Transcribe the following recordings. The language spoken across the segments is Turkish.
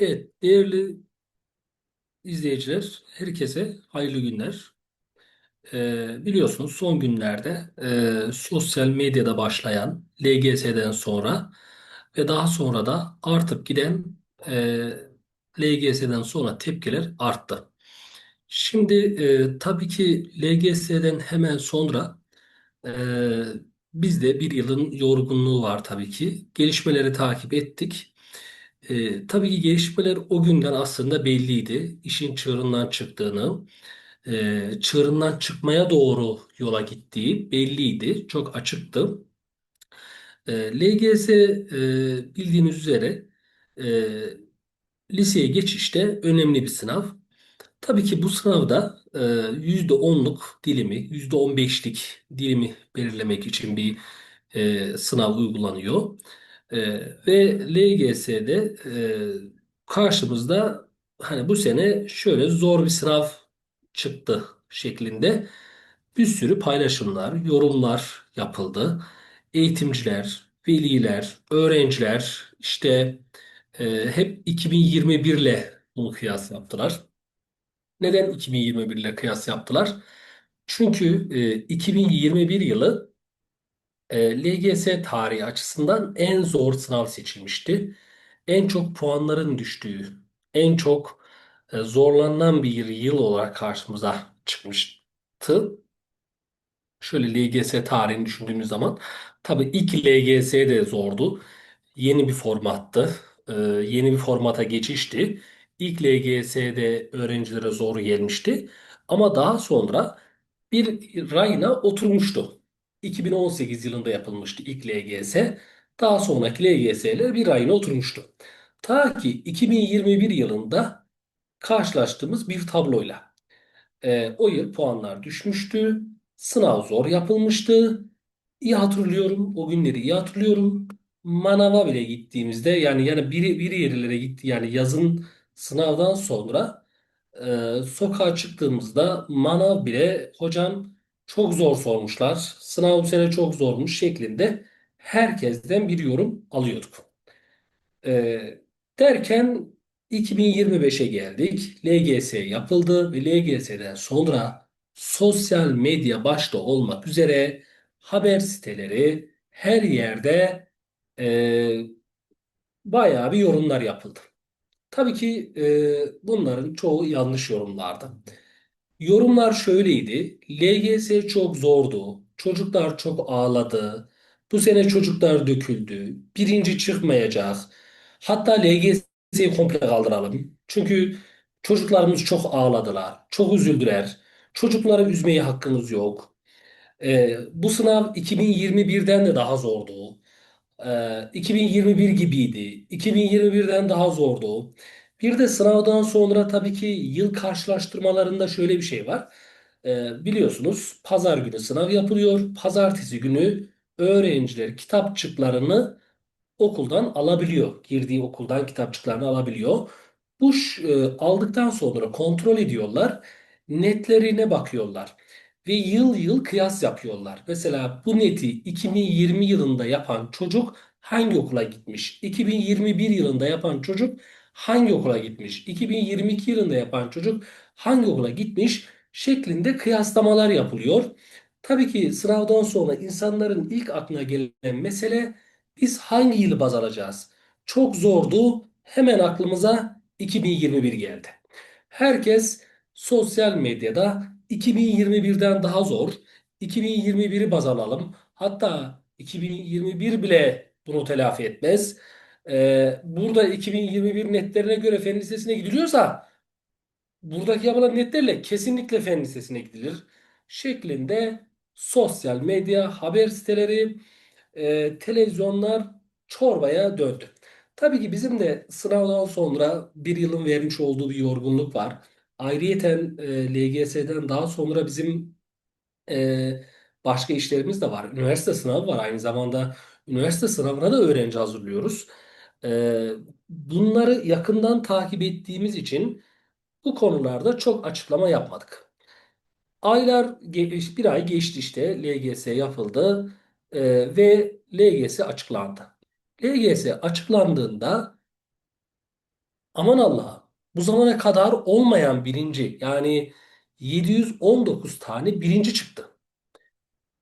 Evet, değerli izleyiciler, herkese hayırlı günler. Ee, biliyorsunuz son günlerde e, sosyal medyada başlayan LGS'den sonra ve daha sonra da artıp giden e, LGS'den sonra tepkiler arttı. Şimdi e, tabii ki LGS'den hemen sonra e, bizde bir yılın yorgunluğu var tabii ki. Gelişmeleri takip ettik. E, tabii ki gelişmeler o günden aslında belliydi. İşin çığırından çıktığını, e, çığırından çıkmaya doğru yola gittiği belliydi. Çok açıktı. E, LGS e, bildiğiniz üzere e, liseye geçişte önemli bir sınav. Tabii ki bu sınavda e, %10'luk dilimi, %15'lik dilimi belirlemek için bir e, sınav uygulanıyor. E, ve LGS'de e, karşımızda hani bu sene şöyle zor bir sınav çıktı şeklinde bir sürü paylaşımlar, yorumlar yapıldı. Eğitimciler, veliler, öğrenciler işte e, hep 2021 ile bunu kıyas yaptılar. Neden 2021 ile kıyas yaptılar? Çünkü e, 2021 yılı e, LGS tarihi açısından en zor sınav seçilmişti. En çok puanların düştüğü, en çok e, zorlanan bir yıl olarak karşımıza çıkmıştı. Şöyle LGS tarihini düşündüğümüz zaman tabii ilk LGS de zordu. Yeni bir formattı. Ee, yeni bir formata geçişti. İlk LGS'de öğrencilere zor gelmişti. Ama daha sonra bir rayına oturmuştu. 2018 yılında yapılmıştı ilk LGS. Daha sonraki LGS'ler bir rayına oturmuştu. Ta ki 2021 yılında karşılaştığımız bir tabloyla. Ee, o yıl puanlar düşmüştü. Sınav zor yapılmıştı. İyi hatırlıyorum. O günleri iyi hatırlıyorum. Manava bile gittiğimizde yani yani biri biri yerlere gitti yani yazın sınavdan sonra e, sokağa çıktığımızda manav bile hocam çok zor sormuşlar. Sınav bu sene çok zormuş şeklinde herkesten bir yorum alıyorduk. Ee, derken 2025'e geldik. LGS yapıldı ve LGS'den sonra sosyal medya başta olmak üzere haber siteleri her yerde e, bayağı bir yorumlar yapıldı. Tabii ki e, bunların çoğu yanlış yorumlardı. Yorumlar şöyleydi. LGS çok zordu. Çocuklar çok ağladı. Bu sene çocuklar döküldü. Birinci çıkmayacak. Hatta LGS'yi komple kaldıralım. Çünkü çocuklarımız çok ağladılar. Çok üzüldüler. Çocukları üzmeye hakkınız yok. Ee, bu sınav 2021'den de daha zordu. Ee, 2021 gibiydi. 2021'den daha zordu. Bir de sınavdan sonra tabii ki yıl karşılaştırmalarında şöyle bir şey var. Ee, biliyorsunuz pazar günü sınav yapılıyor. Pazartesi günü öğrenciler kitapçıklarını okuldan alabiliyor. Girdiği okuldan kitapçıklarını alabiliyor. Bu e, aldıktan sonra kontrol ediyorlar. Netlerine bakıyorlar. Ve yıl yıl kıyas yapıyorlar. Mesela bu neti 2020 yılında yapan çocuk hangi okula gitmiş? 2021 yılında yapan çocuk hangi okula gitmiş? 2022 yılında yapan çocuk hangi okula gitmiş? Şeklinde kıyaslamalar yapılıyor. Tabii ki sınavdan sonra insanların ilk aklına gelen mesele biz hangi yılı baz alacağız? Çok zordu. Hemen aklımıza 2021 geldi. Herkes sosyal medyada 2021'den daha zor. 2021'i baz alalım. Hatta 2021 bile bunu telafi etmez. Ee, burada 2021 netlerine göre fen lisesine gidiliyorsa buradaki yapılan netlerle kesinlikle fen lisesine gidilir. Şeklinde sosyal medya, haber siteleri, e, televizyonlar çorbaya döndü. Tabii ki bizim de sınavdan sonra bir yılın vermiş olduğu bir yorgunluk var. Ayrıyeten e, LGS'den daha sonra bizim e, başka işlerimiz de var. Üniversite sınavı var aynı zamanda. Üniversite sınavına da öğrenci hazırlıyoruz. E, bunları yakından takip ettiğimiz için bu konularda çok açıklama yapmadık. Aylar bir ay geçti işte LGS yapıldı e, ve LGS açıklandı. LGS açıklandığında Aman Allah'ım. Bu zamana kadar olmayan birinci yani 719 tane birinci çıktı.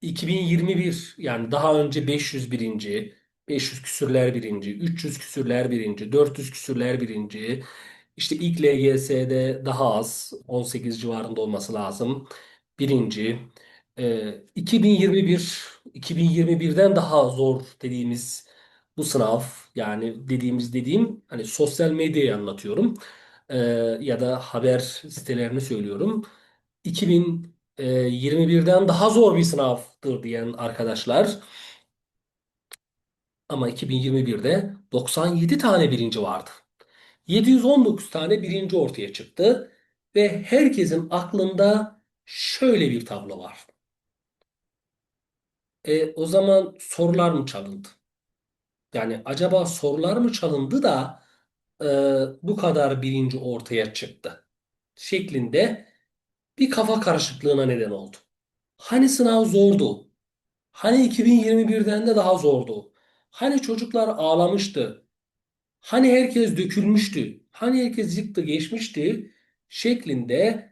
2021 yani daha önce 500 birinci, 500 küsürler birinci, 300 küsürler birinci, 400 küsürler birinci. İşte ilk LGS'de daha az 18 civarında olması lazım. Birinci. Ee, 2021 2021'den daha zor dediğimiz bu sınav yani dediğimiz dediğim hani sosyal medyayı anlatıyorum. Ee, ya da haber sitelerini söylüyorum. 2021'den daha zor bir sınavdır diyen arkadaşlar. Ama 2021'de 97 tane birinci vardı. 719 tane birinci ortaya çıktı ve herkesin aklında şöyle bir tablo var. E, o zaman sorular mı çalındı? Yani acaba sorular mı çalındı da e, bu kadar birinci ortaya çıktı? Şeklinde bir kafa karışıklığına neden oldu. Hani sınav zordu? Hani 2021'den de daha zordu? Hani çocuklar ağlamıştı? Hani herkes dökülmüştü? Hani herkes yıktı geçmişti? Şeklinde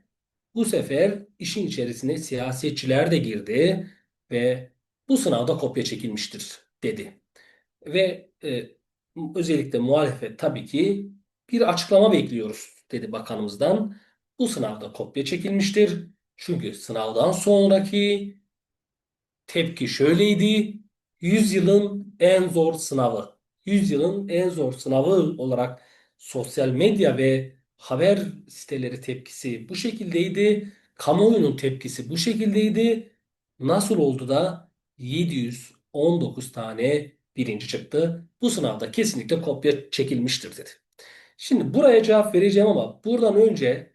bu sefer işin içerisine siyasetçiler de girdi ve bu sınavda kopya çekilmiştir dedi. Ve e, özellikle muhalefet tabii ki bir açıklama bekliyoruz dedi bakanımızdan. Bu sınavda kopya çekilmiştir. Çünkü sınavdan sonraki tepki şöyleydi. Yüzyılın en zor sınavı. Yüzyılın en zor sınavı olarak sosyal medya ve haber siteleri tepkisi bu şekildeydi. Kamuoyunun tepkisi bu şekildeydi. Nasıl oldu da 719 tane birinci çıktı? Bu sınavda kesinlikle kopya çekilmiştir dedi. Şimdi buraya cevap vereceğim ama buradan önce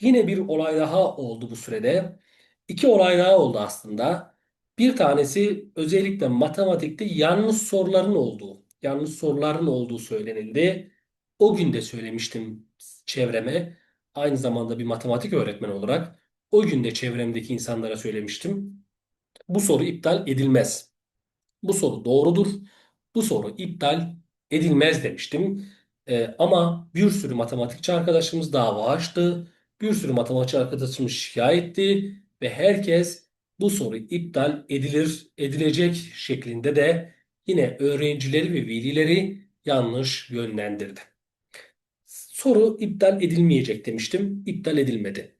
yine bir olay daha oldu bu sürede. İki olay daha oldu aslında. Bir tanesi özellikle matematikte yanlış soruların olduğu, yanlış soruların olduğu söylenildi. O gün de söylemiştim çevreme. Aynı zamanda bir matematik öğretmeni olarak o gün de çevremdeki insanlara söylemiştim. Bu soru iptal edilmez. Bu soru doğrudur. Bu soru iptal edilmez demiştim. Ee, ama bir sürü matematikçi arkadaşımız dava açtı. Bir sürü matematikçi arkadaşımız şikayetti ve herkes bu soru iptal edilir, edilecek şeklinde de yine öğrencileri ve velileri yanlış yönlendirdi. Soru iptal edilmeyecek demiştim. İptal edilmedi.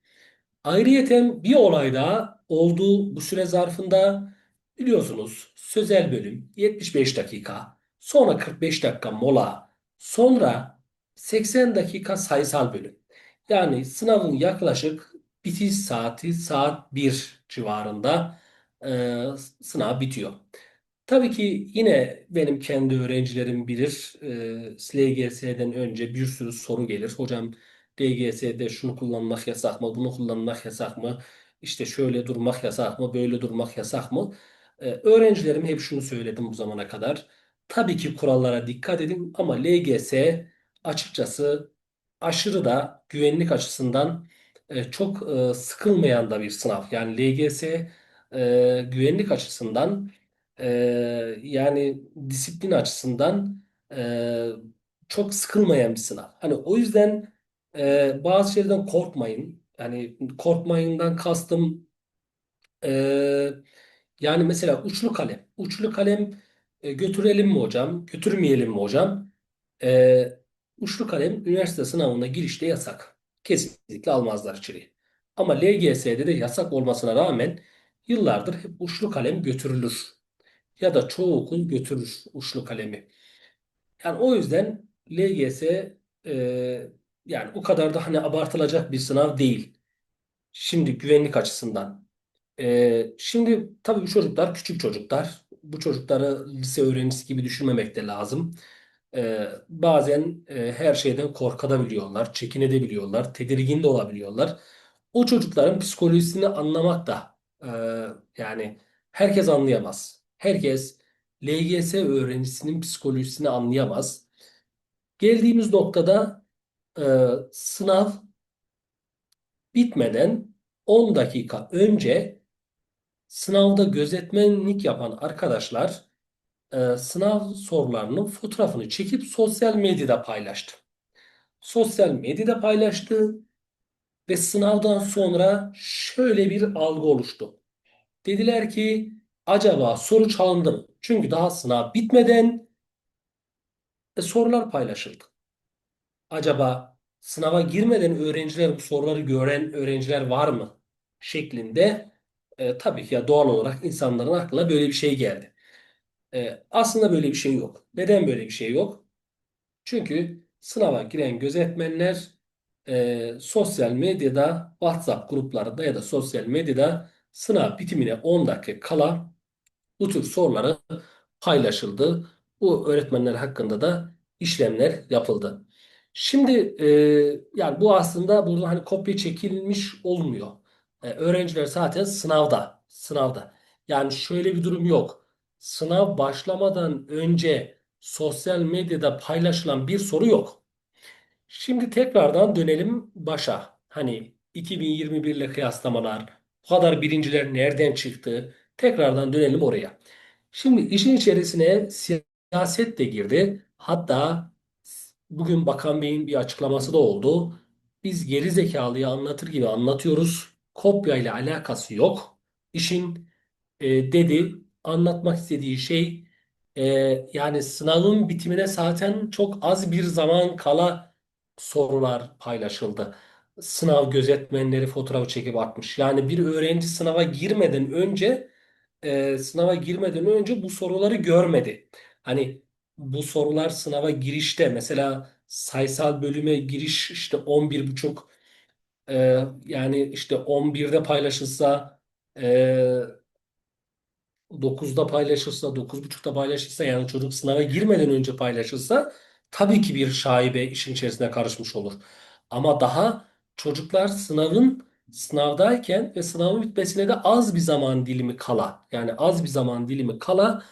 Ayrıyeten bir olay daha oldu bu süre zarfında. Biliyorsunuz sözel bölüm 75 dakika, sonra 45 dakika mola, sonra 80 dakika sayısal bölüm. Yani sınavın yaklaşık bitiş saati saat 1 civarında e, sınav bitiyor. Tabii ki yine benim kendi öğrencilerim bilir. E, LGS'den önce bir sürü soru gelir. Hocam DGS'de şunu kullanmak yasak mı, bunu kullanmak yasak mı? İşte şöyle durmak yasak mı, böyle durmak yasak mı? E, öğrencilerim hep şunu söyledim bu zamana kadar. Tabii ki kurallara dikkat edin ama LGS açıkçası aşırı da güvenlik açısından e, çok e, sıkılmayan da bir sınav. Yani LGS e, güvenlik açısından e, yani disiplin açısından e, çok sıkılmayan bir sınav. Hani o yüzden e, bazı şeylerden korkmayın. Yani korkmayından kastım e, yani mesela uçlu kalem. Uçlu kalem e, götürelim mi hocam? Götürmeyelim mi hocam? E, uçlu kalem üniversite sınavına girişte yasak. Kesinlikle almazlar içeri. Ama LGS'de de yasak olmasına rağmen yıllardır hep uçlu kalem götürülür. Ya da çoğu okul götürür uçlu kalemi. Yani o yüzden LGS e, yani o kadar da hani abartılacak bir sınav değil. Şimdi güvenlik açısından. Ee, şimdi tabii bu çocuklar küçük çocuklar. Bu çocukları lise öğrencisi gibi düşünmemek de lazım. Ee, bazen e, her şeyden korkabiliyorlar, çekinebiliyorlar, tedirgin de olabiliyorlar. O çocukların psikolojisini anlamak da e, yani herkes anlayamaz. Herkes LGS öğrencisinin psikolojisini anlayamaz. Geldiğimiz noktada e, sınav bitmeden 10 dakika önce Sınavda gözetmenlik yapan arkadaşlar e, sınav sorularının fotoğrafını çekip sosyal medyada paylaştı. sosyal medyada paylaştı ve sınavdan sonra şöyle bir algı oluştu. Dediler ki acaba soru çalındı mı? Çünkü daha sınav bitmeden e, sorular paylaşıldı. Acaba sınava girmeden öğrenciler bu soruları gören öğrenciler var mı? Şeklinde e, tabii ki ya doğal olarak insanların aklına böyle bir şey geldi. E, aslında böyle bir şey yok. Neden böyle bir şey yok? Çünkü sınava giren gözetmenler e, sosyal medyada, WhatsApp gruplarında ya da sosyal medyada sınav bitimine 10 dakika kala bu tür soruları paylaşıldı. Bu öğretmenler hakkında da işlemler yapıldı. Şimdi e, yani bu aslında burada hani kopya çekilmiş olmuyor. E, öğrenciler zaten sınavda, sınavda. Yani şöyle bir durum yok. Sınav başlamadan önce sosyal medyada paylaşılan bir soru yok. Şimdi tekrardan dönelim başa. Hani 2021 ile kıyaslamalar, bu kadar birinciler nereden çıktı? Tekrardan dönelim oraya. Şimdi işin içerisine siyaset de girdi. Hatta bugün Bakan Bey'in bir açıklaması da oldu. Biz geri zekalıyı anlatır gibi anlatıyoruz. Kopya ile alakası yok. İşin e, dedi anlatmak istediği şey e, yani sınavın bitimine zaten çok az bir zaman kala sorular paylaşıldı. Sınav gözetmenleri fotoğrafı çekip atmış. Yani bir öğrenci sınava girmeden önce e, sınava girmeden önce bu soruları görmedi. Hani bu sorular sınava girişte mesela sayısal bölüme giriş işte 11.5 e, yani işte 11'de paylaşılsa e, 9'da paylaşılsa, 9.30'da paylaşılsa yani çocuk sınava girmeden önce paylaşılsa tabii ki bir şaibe işin içerisine karışmış olur. Ama daha çocuklar sınavın sınavdayken ve sınavın bitmesine de az bir zaman dilimi kala yani az bir zaman dilimi kala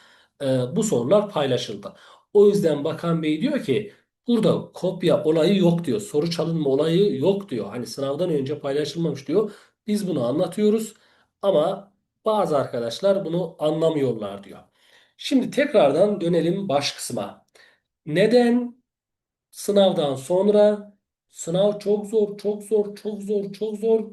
e, bu sorular paylaşıldı. O yüzden Bakan Bey diyor ki burada kopya olayı yok diyor. Soru çalınma olayı yok diyor. Hani sınavdan önce paylaşılmamış diyor. Biz bunu anlatıyoruz ama bazı arkadaşlar bunu anlamıyorlar diyor. Şimdi tekrardan dönelim baş kısma. Neden sınavdan sonra sınav çok zor, çok zor, çok zor, çok zor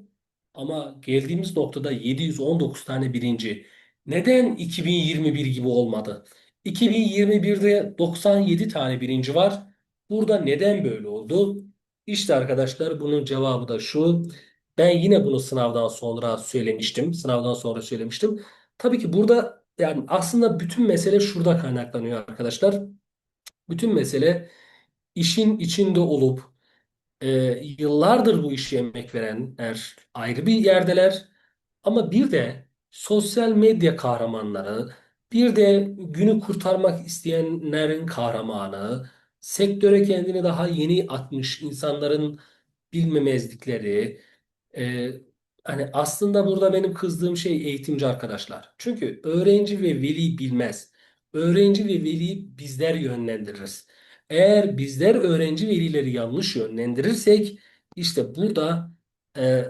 ama geldiğimiz noktada 719 tane birinci. Neden 2021 gibi olmadı? 2021'de 97 tane birinci var. Burada neden böyle oldu? İşte arkadaşlar bunun cevabı da şu. Ben yine bunu sınavdan sonra söylemiştim. Sınavdan sonra söylemiştim. Tabii ki burada yani aslında bütün mesele şurada kaynaklanıyor arkadaşlar. Bütün mesele işin içinde olup e, yıllardır bu işe emek verenler ayrı bir yerdeler. Ama bir de sosyal medya kahramanları, bir de günü kurtarmak isteyenlerin kahramanı, sektöre kendini daha yeni atmış insanların bilmemezlikleri, ee, hani aslında burada benim kızdığım şey eğitimci arkadaşlar. Çünkü öğrenci ve veli bilmez. Öğrenci ve veli bizler yönlendiririz. Eğer bizler öğrenci velileri yanlış yönlendirirsek işte burada e,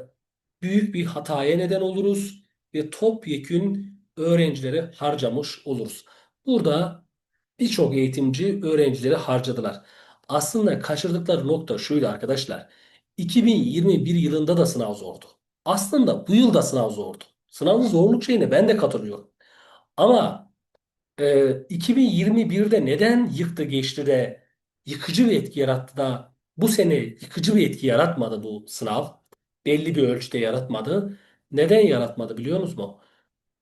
büyük bir hataya neden oluruz ve topyekün öğrencileri harcamış oluruz. Burada birçok eğitimci öğrencileri harcadılar. Aslında kaçırdıkları nokta şuydu arkadaşlar. 2021 yılında da sınav zordu. Aslında bu yıl da sınav zordu. Sınavın zorluk şeyine ben de katılıyorum. Ama e, 2021'de neden yıktı geçti de yıkıcı bir etki yarattı da bu sene yıkıcı bir etki yaratmadı bu sınav? Belli bir ölçüde yaratmadı. Neden yaratmadı biliyor musunuz?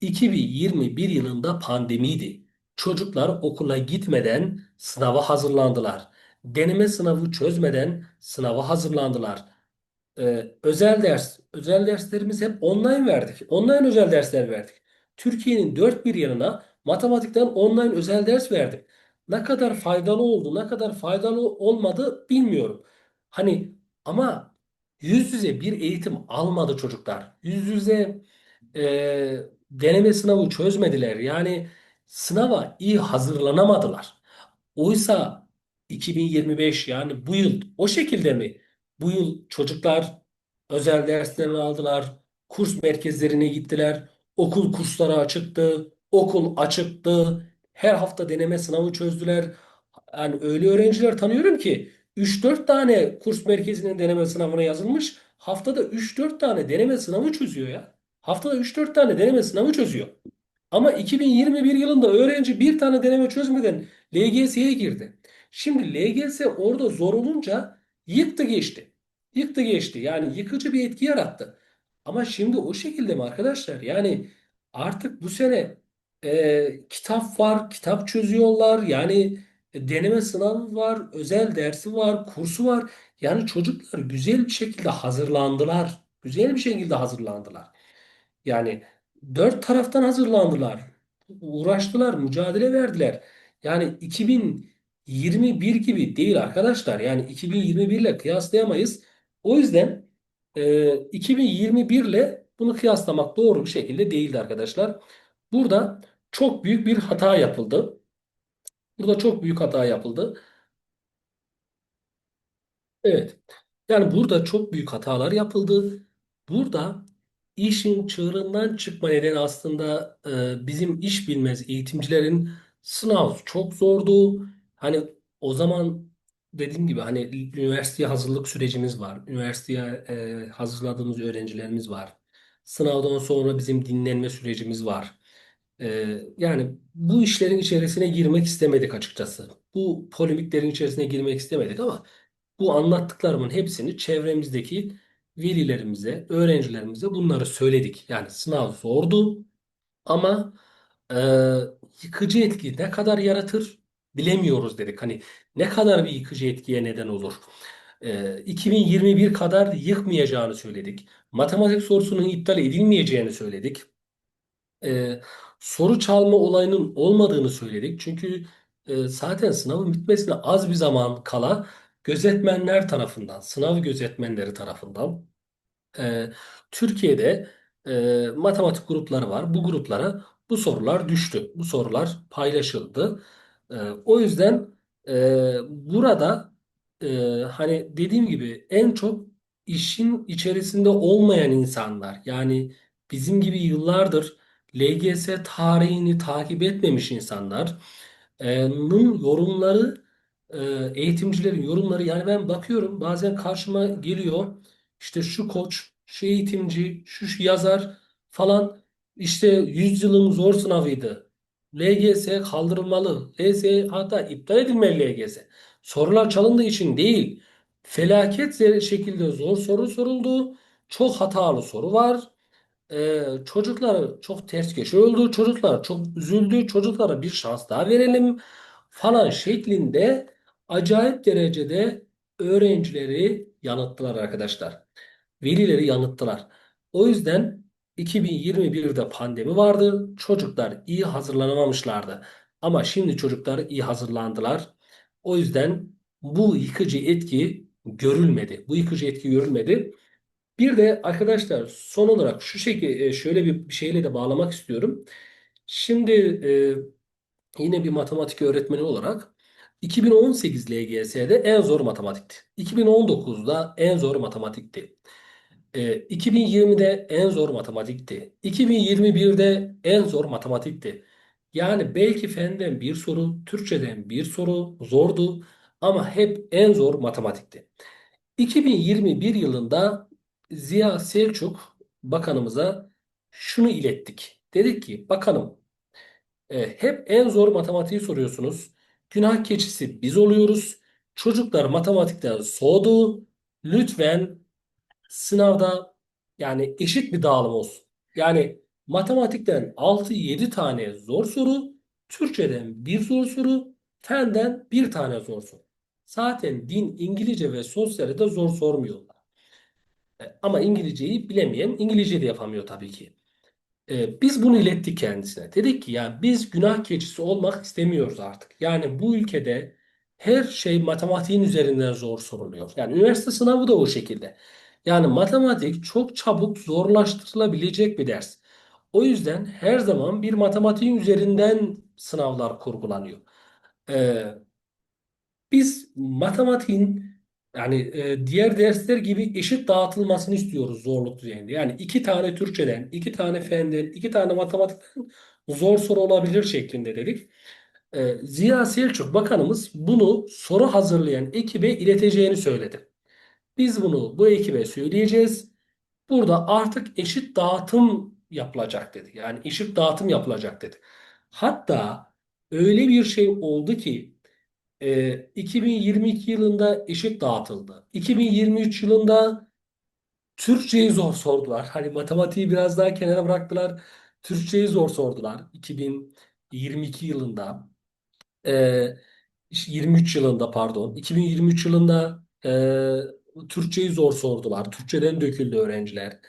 2021 yılında pandemiydi. Çocuklar okula gitmeden sınava hazırlandılar. Deneme sınavı çözmeden sınava hazırlandılar. Ee, özel ders, özel derslerimizi hep online verdik. Online özel dersler verdik. Türkiye'nin dört bir yanına matematikten online özel ders verdik. Ne kadar faydalı oldu, ne kadar faydalı olmadı bilmiyorum. Hani ama yüz yüze bir eğitim almadı çocuklar. Yüz yüze e, deneme sınavı çözmediler. Yani sınava iyi hazırlanamadılar. Oysa 2025 yani bu yıl o şekilde mi? Bu yıl çocuklar özel derslerini aldılar, kurs merkezlerine gittiler, okul kursları açıktı, okul açıktı, her hafta deneme sınavı çözdüler. Yani öyle öğrenciler tanıyorum ki 3-4 tane kurs merkezinin deneme sınavına yazılmış. Haftada 3-4 tane deneme sınavı çözüyor ya. Haftada 3-4 tane deneme sınavı çözüyor. Ama 2021 yılında öğrenci bir tane deneme çözmeden LGS'ye girdi. Şimdi LGS orada zor olunca yıktı geçti. Yıktı geçti. Yani yıkıcı bir etki yarattı. Ama şimdi o şekilde mi arkadaşlar? Yani artık bu sene e, kitap var, kitap çözüyorlar. Yani e, deneme sınavı var, özel dersi var, kursu var. Yani çocuklar güzel bir şekilde hazırlandılar. Güzel bir şekilde hazırlandılar. Yani dört taraftan hazırlandılar. Uğraştılar, mücadele verdiler. Yani 2021 gibi değil arkadaşlar. Yani 2021 ile kıyaslayamayız. O yüzden e, 2021 ile bunu kıyaslamak doğru bir şekilde değildi arkadaşlar. Burada çok büyük bir hata yapıldı. Burada çok büyük hata yapıldı. Evet. Yani burada çok büyük hatalar yapıldı. Burada işin çığırından çıkma nedeni aslında e, bizim iş bilmez eğitimcilerin sınav çok zordu. Hani o zaman dediğim gibi hani üniversiteye hazırlık sürecimiz var. Üniversiteye e, hazırladığımız öğrencilerimiz var. Sınavdan sonra bizim dinlenme sürecimiz var. E, yani bu işlerin içerisine girmek istemedik açıkçası. Bu polemiklerin içerisine girmek istemedik ama bu anlattıklarımın hepsini çevremizdeki velilerimize, öğrencilerimize bunları söyledik. Yani sınav zordu ama e, yıkıcı etki ne kadar yaratır bilemiyoruz dedik. Hani ne kadar bir yıkıcı etkiye neden olur. E, 2021 kadar yıkmayacağını söyledik. Matematik sorusunun iptal edilmeyeceğini söyledik e, soru çalma olayının olmadığını söyledik. Çünkü e, zaten sınavın bitmesine az bir zaman kala gözetmenler tarafından, sınav gözetmenleri tarafından e, Türkiye'de e, matematik grupları var. Bu gruplara bu sorular düştü. Bu sorular paylaşıldı. E, o yüzden e, burada e, hani dediğim gibi en çok işin içerisinde olmayan insanlar yani bizim gibi yıllardır LGS tarihini takip etmemiş insanların yorumları e, eğitimcilerin yorumları yani ben bakıyorum bazen karşıma geliyor işte şu koç, şu eğitimci, şu, şu yazar falan işte yüzyılın zor sınavıydı. LGS kaldırılmalı. LGS hatta iptal edilmeli LGS. Sorular çalındığı için değil. Felaket şekilde zor soru soruldu. Çok hatalı soru var. Ee, çocuklar çok ters köşe oldu. Çocuklar çok üzüldü. Çocuklara bir şans daha verelim falan şeklinde acayip derecede öğrencileri yanılttılar arkadaşlar. Velileri yanılttılar. O yüzden 2021'de pandemi vardı. Çocuklar iyi hazırlanamamışlardı. Ama şimdi çocuklar iyi hazırlandılar. O yüzden bu yıkıcı etki görülmedi. Bu yıkıcı etki görülmedi. Bir de arkadaşlar son olarak şu şekilde şöyle bir şeyle de bağlamak istiyorum. Şimdi e, yine bir matematik öğretmeni olarak 2018 LGS'de en zor matematikti. 2019'da en zor matematikti. E, 2020'de en zor matematikti. 2021'de en zor matematikti. Yani belki fenden bir soru, Türkçeden bir soru zordu ama hep en zor matematikti. 2021 yılında Ziya Selçuk bakanımıza şunu ilettik. Dedik ki bakanım e, hep en zor matematiği soruyorsunuz. Günah keçisi biz oluyoruz. Çocuklar matematikten soğudu. Lütfen sınavda yani eşit bir dağılım olsun. Yani matematikten 6-7 tane zor soru, Türkçeden bir zor soru, fenden bir tane zor soru. Zaten din, İngilizce ve sosyalde de zor sormuyorlar. E, Ama İngilizceyi bilemeyen İngilizce de yapamıyor tabii ki. E, biz bunu ilettik kendisine. Dedik ki ya biz günah keçisi olmak istemiyoruz artık. Yani bu ülkede her şey matematiğin üzerinden zor soruluyor. Yani üniversite sınavı da o şekilde. Yani matematik çok çabuk zorlaştırılabilecek bir ders. O yüzden her zaman bir matematiğin üzerinden sınavlar kurgulanıyor. E, biz matematiğin yani e, diğer dersler gibi eşit dağıtılmasını istiyoruz zorluk düzeyinde. Yani iki tane Türkçeden, iki tane fenden, iki tane matematikten zor soru olabilir şeklinde dedik. E, Ziya Selçuk Bakanımız bunu soru hazırlayan ekibe ileteceğini söyledi. Biz bunu bu ekibe söyleyeceğiz. Burada artık eşit dağıtım yapılacak dedi. Yani eşit dağıtım yapılacak dedi. Hatta öyle bir şey oldu ki e, 2022 yılında eşit dağıtıldı. 2023 yılında Türkçeyi zor sordular. Hani matematiği biraz daha kenara bıraktılar. Türkçeyi zor sordular. 2022 yılında. E, 23 yılında pardon. 2023 yılında e, Türkçeyi zor sordular. Türkçeden döküldü öğrenciler.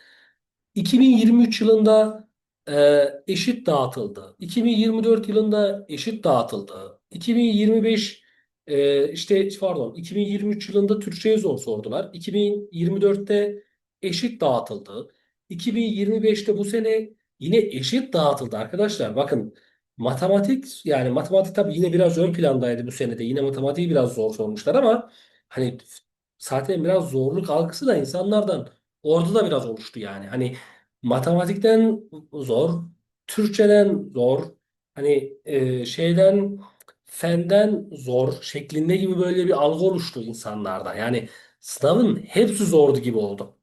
2023 yılında e, eşit dağıtıldı. 2024 yılında eşit dağıtıldı. 2025 e, işte pardon 2023 yılında Türkçe'ye zor sordular. 2024'te eşit dağıtıldı. 2025'te bu sene yine eşit dağıtıldı arkadaşlar. Bakın matematik yani matematik tabii yine biraz ön plandaydı bu senede. Yine matematiği biraz zor sormuşlar ama hani zaten biraz zorluk algısı da insanlardan orada da biraz oluştu yani. Hani matematikten zor, Türkçeden zor, hani e, şeyden fenden zor şeklinde gibi böyle bir algı oluştu insanlarda. Yani sınavın hepsi zordu gibi oldu.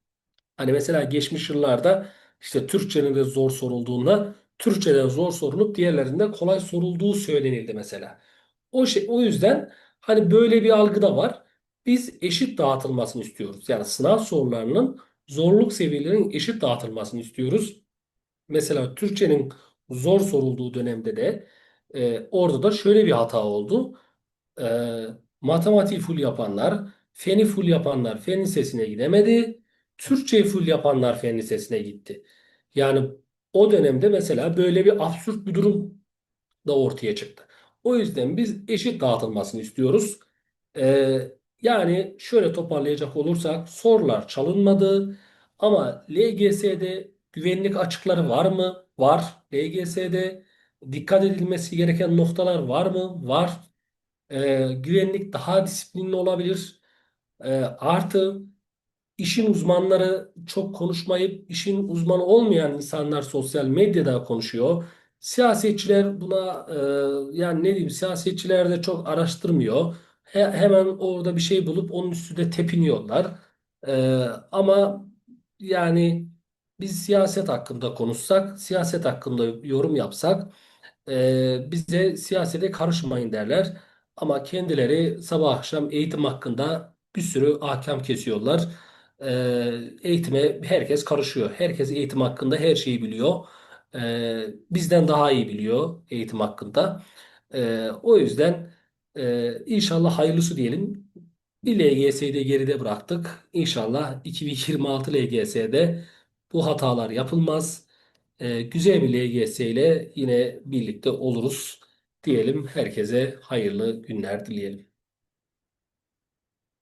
Hani mesela geçmiş yıllarda işte Türkçenin de zor sorulduğunda Türkçeden zor sorulup diğerlerinde kolay sorulduğu söylenildi mesela. O şey o yüzden hani böyle bir algı da var. Biz eşit dağıtılmasını istiyoruz. Yani sınav sorularının zorluk seviyelerinin eşit dağıtılmasını istiyoruz. Mesela Türkçenin zor sorulduğu dönemde de e, orada da şöyle bir hata oldu. E, matematiği full yapanlar, feni full yapanlar fen lisesine gidemedi. Türkçeyi full yapanlar fen lisesine gitti. Yani o dönemde mesela böyle bir absürt bir durum da ortaya çıktı. O yüzden biz eşit dağıtılmasını istiyoruz. Ee, yani şöyle toparlayacak olursak sorular çalınmadı ama LGS'de güvenlik açıkları var mı? Var. LGS'de dikkat edilmesi gereken noktalar var mı? Var. Ee, güvenlik daha disiplinli olabilir. Ee, artı İşin uzmanları çok konuşmayıp işin uzmanı olmayan insanlar sosyal medyada konuşuyor. Siyasetçiler buna e, yani ne diyeyim siyasetçiler de çok araştırmıyor. He- hemen orada bir şey bulup onun üstüne tepiniyorlar. E, ama yani biz siyaset hakkında konuşsak, siyaset hakkında yorum yapsak e, bize siyasete karışmayın derler. Ama kendileri sabah akşam eğitim hakkında bir sürü ahkam kesiyorlar. E, eğitime herkes karışıyor. Herkes eğitim hakkında her şeyi biliyor. E, bizden daha iyi biliyor eğitim hakkında. E, o yüzden e, inşallah hayırlısı diyelim. Bir LGS'yi de geride bıraktık. İnşallah 2026 LGS'de bu hatalar yapılmaz. E, güzel bir LGS ile yine birlikte oluruz diyelim. Herkese hayırlı günler dileyelim.